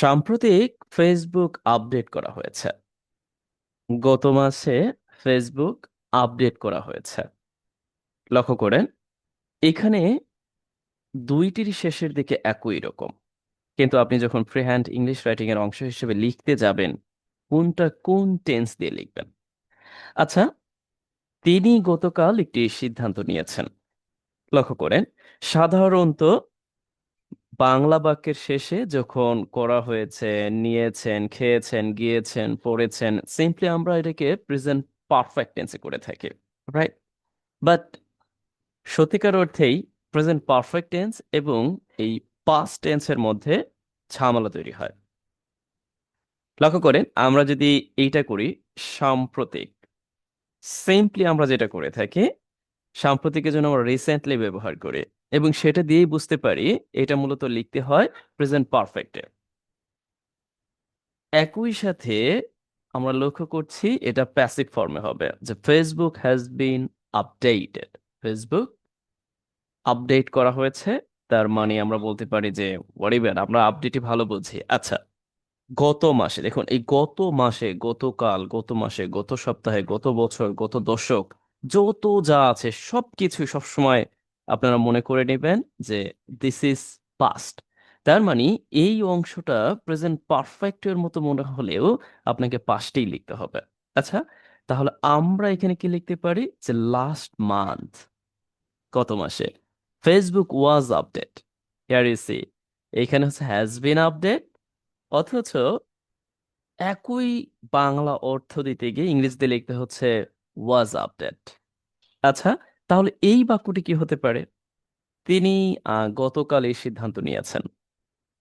সাম্প্রতিক Facebook update করা হয়েছে। গত মাসে ফেসবুক আপডেট করা হয়েছে। লক্ষ্য করেন, এখানে দুইটির শেষের দিকে একই রকম। কিন্তু আপনি যখন ফ্রি হ্যান্ড ইংলিশ রাইটিং এর অংশ হিসেবে লিখতে যাবেন, কোনটা কোন টেন্স দিয়ে লিখবেন? আচ্ছা তিনি গতকাল একটি সিদ্ধান্ত নিয়েছেন। লক্ষ্য করেন, সাধারণত বাংলা বাক্যের শেষে যখন করা হয়েছে নিয়েছেন, খেয়েছেন, গিয়েছেন, পড়েছেন সিম্পলি আমরা এটাকে প্রেজেন্ট পারফেক্ট টেন্সে করে থাকি রাইট বাট সত্যিকার অর্থেই প্রেজেন্ট পারফেক্ট টেন্স এবং এই পাস্ট টেন্সের মধ্যে ঝামেলা তৈরি হয়। লক্ষ্য করেন, আমরা যদি এইটা করি, সাম্প্রতিক সিম্পলি আমরা যেটা করে থাকি, সাম্প্রতিকের জন্য আমরা রিসেন্টলি ব্যবহার করি। এবং সেটা দিয়েই বুঝতে পারি এটা মূলত লিখতে হয় প্রেজেন্ট পারফেক্টে একই সাথে আমরা লক্ষ্য করছি এটা প্যাসিভ ফর্মে হবে, যে Facebook has been updated Facebook update করা হয়েছে, তার মানে আমরা বলতে পারি যে ওয়ারিবেন আমরা আপডেটই ভালো বুঝি। আচ্ছা গত মাসে, দেখুন, এই গত মাসে, গতকাল, গত মাসে, গত সপ্তাহে, গত বছর, গত দশক, যত যা আছে সবকিছু সবসময় আপনারা মনে করে নেবেন যে দিস ইজ পাস্ট তার মানে এই অংশটা প্রেজেন্ট পারফেক্টের মতো মনে হলেও আপনাকে পাস্টেই লিখতে হবে। আচ্ছা তাহলে আমরা এখানে কি লিখতে পারি? যে লাস্ট মান্থ কত মাসে? Facebook was update here you see এখানে হচ্ছে হ্যাজ বিন আপডেট অথচ একই বাংলা অর্থ দিতে গিয়ে ইংরেজিতে লিখতে হচ্ছে ওয়াজ আপডেট আচ্ছা তাহলে এই বাক্যটি কি হতে পারে? তিনি গতকাল এই সিদ্ধান্ত নিয়েছেন।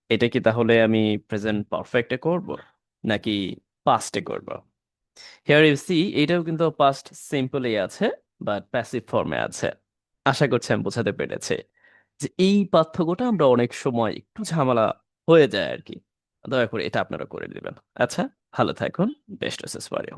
এটা কি তাহলে আমি প্রেজেন্ট পারফেক্টে করব, নাকি পাস্টে করব? হিয়ার ইউ সি এটাও কিন্তু পাস্ট সিম্পলই আছে বাট প্যাসিভ ফর্মে আছে। আশা করছি আমি বোঝাতে পেরেছি যে এই পার্থক্যটা আমরা অনেক সময় একটু ঝামেলা হয়ে যায় আর কি। দয়া করে এটা আপনারা করে দিবেন আচ্ছা ভালো থাকুন। Best you